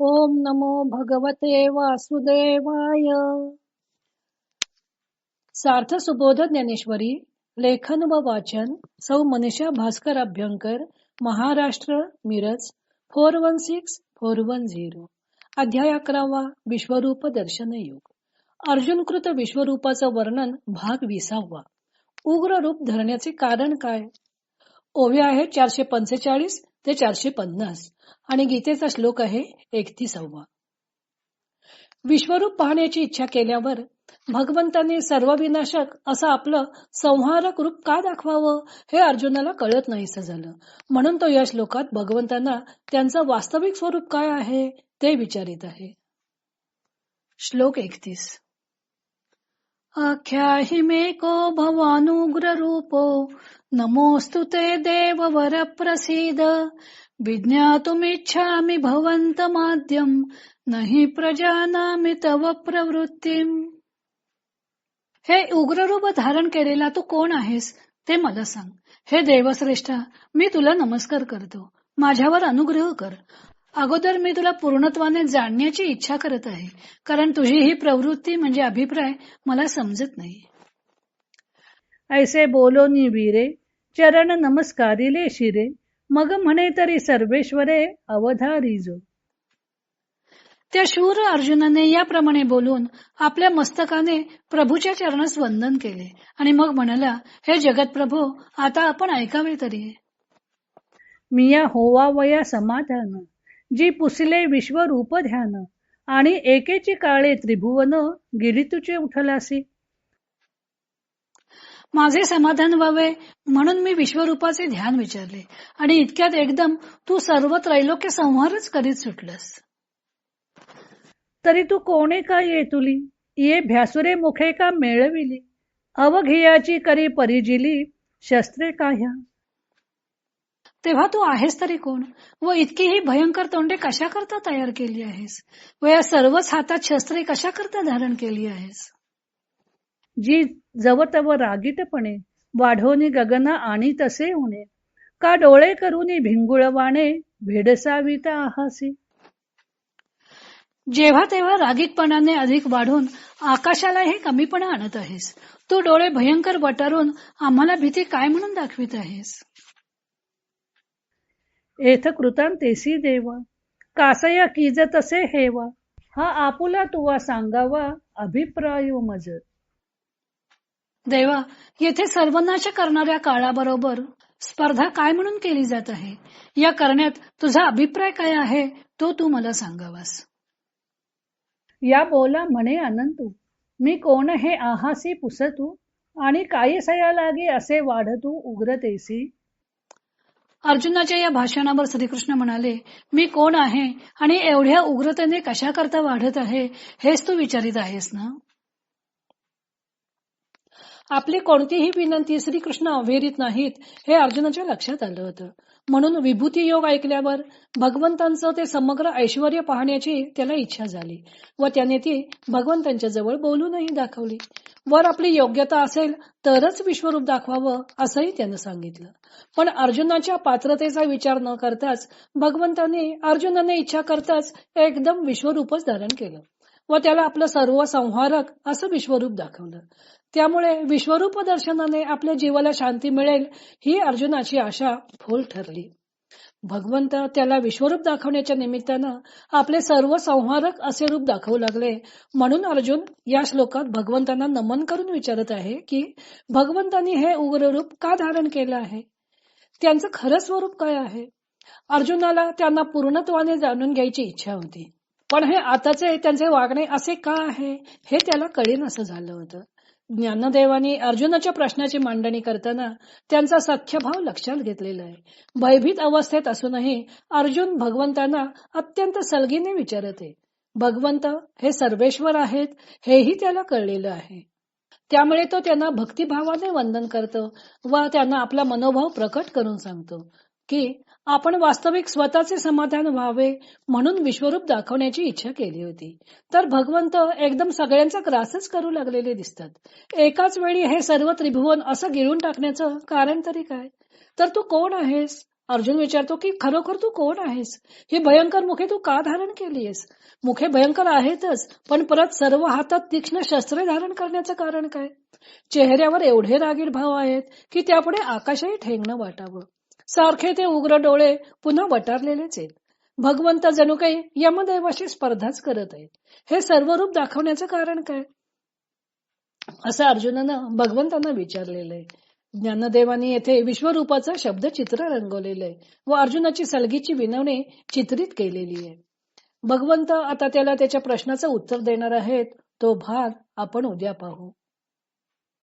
ओम नमो भगवते वासुदेवाय. सार्थ सुबोध ज्ञानेश्वरी लेखन व वाचन सौ Manisha Bhaskar Abhyankar Maharashtra Miraj four one six four one zero. अध्याय अकरावा विश्वरूप दर्शन युग. अर्जुनकृत विश्वरूपाचं वर्णन भाग विसावा. उग्र रूप धरण्याचे कारण काय? ओव्या आहे चारशे पंचेचाळीस ते चारशे पन्नास. आणि गीतेचा श्लोक आहे एकतीसावा. विश्वरूप पाहण्याची इच्छा केल्यावर भगवंतांनी सर्व विनाशक असं आपलं संहारक रूप का दाखवावं हे अर्जुनाला कळत नाहीस झालं. म्हणून तो या श्लोकात भगवंतांना त्यांचं वास्तविक स्वरूप काय आहे ते विचारित आहे. श्लोक एकतीस. आख्याहि मे को भवानुग्र रूपो नमोस्तु ते देववर प्रसीद विज्ञातुमिच्छामि भवन्तमाद्यम्। नहि प्रजानामि तव प्रवृत्ती हे उग्ररूप धारण केलेला तू कोण आहेस? ते मला सांग. हे देवश्रेष्ठा मी तुला नमस्कार करतो. माझ्यावर अनुग्रह कर. अगोदर मी तुला पूर्णत्वाने जाणण्याची इच्छा करत आहे कारण तुझी ही प्रवृत्ती म्हणजे अभिप्राय मला समजत नाही. ऐसे बोलो नी वीरे चरण नमस्कारिले शिरे. मग म्हणे तरी सर्वेश्वरे अवधारीजो त्या शूर अर्जुनाने याप्रमाणे बोलून आपल्या मस्तकाने प्रभूच्या चरणास वंदन केले आणि मग म्हणाला हे जगत प्रभू आता आपण ऐकावे तरी. मिया होवा वया समाधान. जी पुसले विश्वरूप ध्यान. आणि एकेची काळे त्रिभुवन तुझे उठलासी. माझे समाधान व्हावे म्हणून मी विश्वरूपाचे ध्यान विचारले. आणि इतक्यात एकदम तू सर्व त्रैलोक्य संहारच करीत सुटलस. तरी तू कोणे का ये तुली? ये भ्यासुरे मुखे का मेळविली? अवघियाची करी परिजिली शस्त्रे काह्या. तेव्हा तू आहेस तरी कोण? व इतकी ही भयंकर तोंडे कशा करता तयार केली आहेस? व या सर्वच हातात शस्त्रे कशा करता धारण केली आहेस? जी जवतव रागीटपणे वाढवणी गगना आणि तसे होणे का डोळे करून भिंगुळवाणे भेडसाविता आहासी. जेव्हा तेव्हा रागीकपणाने अधिक वाढून आकाशाला हे कमीपणा आणत आहेस. तू डोळे भयंकर वटारून आम्हाला भीती काय म्हणून दाखवित आहेस? एथ कृतांतेसी देवा. कासया कीज तसे हेवा. हा आपुला तुवा सांगावा अभिप्राय मज. देवा येथे सर्वनाश करणाऱ्या काळाबरोबर स्पर्धा काय म्हणून केली जात आहे? या करण्यात तुझा अभिप्राय काय आहे तो तू मला सांगावास. या बोला म्हणे अनंतू मी कोण हे आहासी पुसतू आणि काही सया लागे असे वाढतू उग्रतेसी? अर्जुनाच्या या भाषणावर श्रीकृष्ण म्हणाले मी कोण आहे आणि एवढ्या उग्रतेने कशा करता वाढत आहे हेच तू विचारित आहेस ना? आपली कोणतीही विनंती श्रीकृष्ण अवेरित नाहीत हे अर्जुनाच्या लक्षात आलं होतं. म्हणून विभूती योग ऐकल्यावर भगवंतांचं ते समग्र ऐश्वर पाहण्याची त्याला इच्छा झाली व त्याने ती भगवंतांच्या जवळ बोलूनही दाखवली. वर आपली योग्यता असेल तरच विश्वरूप दाखवावं असंही त्यानं सांगितलं. पण अर्जुनाच्या पात्रतेचा विचार न करताच भगवंतांनी अर्जुनाने इच्छा करताच एकदम विश्वरूपच धारण केलं. व त्याला आपलं सर्व संहारक असं विश्वरूप दाखवलं. त्यामुळे विश्वरूप दर्शनाने आपल्या जीवाला शांती मिळेल ही अर्जुनाची आशा फोल ठरली. भगवंत त्याला विश्वरूप दाखवण्याच्या निमित्तानं आपले सर्व संहारक असे रूप दाखवू लागले. म्हणून अर्जुन या श्लोकात भगवंतांना नमन करून विचारत आहे की भगवंतांनी हे उग्र रूप का धारण केलं आहे? त्यांचं खरं स्वरूप काय आहे? अर्जुनाला त्यांना पूर्णत्वाने जाणून घ्यायची इच्छा होती. पण हे आताचे त्यांचे वागणे असे का आहे? हे त्याला कळीन असं झालं होतं. ज्ञानदेवानी अर्जुनाच्या प्रश्नाची मांडणी करताना त्यांचा सख्यभाव लक्षात घेतलेला आहे. भयभीत अवस्थेत असूनही अर्जुन भगवंतांना अत्यंत सलगीने विचारते भगवंत हे सर्वेश्वर आहेत हेही त्याला कळलेलं आहे. त्यामुळे तो त्यांना भक्तिभावाने वंदन करतो व त्यांना आपला मनोभाव प्रकट करून सांगतो की आपण वास्तविक स्वतःचे समाधान व्हावे म्हणून विश्वरूप दाखवण्याची इच्छा केली होती. तर भगवंत एकदम सगळ्यांचा ग्रासच करू लागलेले दिसतात. एकाच वेळी हे सर्व त्रिभुवन असं गिळून टाकण्याचं कारण तरी काय? तर तू कोण आहेस? अर्जुन विचारतो की खरोखर तू कोण आहेस? ही भयंकर मुखे तू का धारण केलीयस? मुखे भयंकर आहेतच पण परत सर्व हातात तीक्ष्ण शस्त्रे धारण करण्याचं कारण काय? चेहऱ्यावर एवढे रागीट भाव आहेत की त्यापुढे आकाशही ठेंगणं वाटावं. सारखे ते उग्र डोळे पुन्हा वटारलेलेच आहेत. भगवंत जणू काही यमदैवाशी स्पर्धाच करत आहे हे सर्व रूप दाखवण्याचं कारण काय? असं अर्जुनानं भगवंतांना विचारलेलं आहे ज्ञानदेवानी येथे विश्वरूपाचं शब्द चित्र रंगवलेलं आहे व अर्जुनाची सलगीची विनवणे चित्रित केलेली आहे. भगवंत आता त्याला त्याच्या प्रश्नाचं उत्तर देणार आहेत. तो भाग आपण उद्या पाहू.